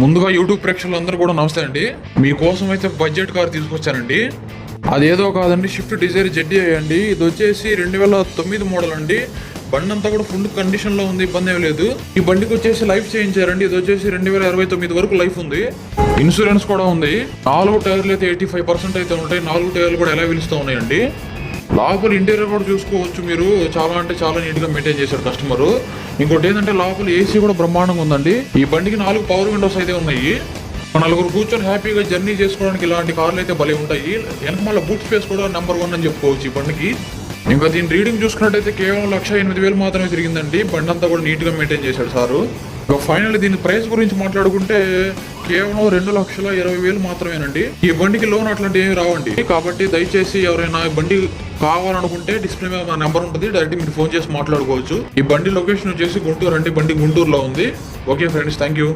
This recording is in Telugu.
ముందుగా యూట్యూబ్ ప్రేక్షకులందరూ కూడా నమస్తే అండి మీకోసం అయితే బడ్జెట్ కార్ తీసుకొచ్చానండి. అదేదో కాదండి షిఫ్ట్ డిజైర్ జెడ్డీ అండి. ఇది వచ్చేసి రెండు వేల తొమ్మిది మోడల్ అండి బండి అంతా కూడా ఫుల్ కండిషన్లో ఉంది ఇబ్బంది ఏమి లేదు. ఈ బండికి వచ్చేసి లైఫ్ చేయించారండి. ఇది వచ్చేసి రెండు వేల ఇరవై తొమ్మిది వరకు లైఫ్ ఉంది. ఇన్సూరెన్స్ కూడా ఉంది. నాలుగు టైర్లు అయితే ఎయిటీ ఫైవ్ పర్సెంట్ అయితే ఉంటాయి. నాలుగు టైర్లు కూడా ఎలా పిలుస్తూ ఉన్నాయండి. లోపల ఇంటీరియర్ కూడా చూసుకోవచ్చు మీరు. చాలా అంటే చాలా నీట్గా మెయింటైన్ చేశారు కస్టమర్. ఇంకోటి ఏంటంటే లోపల ఏసీ కూడా బ్రహ్మాండంగా ఉందండి. ఈ బండికి నాలుగు పవర్ విండోస్ అయితే ఉన్నాయి. నలుగురు కూర్చొని హ్యాపీగా జర్నీ చేసుకోవడానికి ఇలాంటి కార్లు అయితే భలే ఉంటాయి. వెనక మళ్ళీ బూట్ స్పేస్ కూడా నెంబర్ వన్ అని చెప్పుకోవచ్చు ఈ బండికి. ఇంకా దీని రీడింగ్ చూసుకున్నట్టయితే కేవలం లక్ష ఎనిమిది వేలు మాత్రమే తిరిగిందండి. బండి అంతా కూడా నీట్గా మెయింటైన్ చేశాడు సారు. ఇక ఫైనల్ దీని ప్రైస్ గురించి మాట్లాడుకుంటే కేవలం రెండు లక్షల ఇరవై వేలు మాత్రమేనండి. ఈ బండికి లోన్ అట్లాంటివి ఏమి రావండి. కాబట్టి దయచేసి ఎవరైనా బండి కావాలనుకుంటే డిస్ప్లే మీద మా నెంబర్ ఉంటుంది. డైరెక్ట్ మీరు ఫోన్ చేసి మాట్లాడుకోవచ్చు. ఈ బండి లొకేషన్ వచ్చేసి గుంటూరు అండి బండి గుంటూరులో ఉంది. Okay friends thank you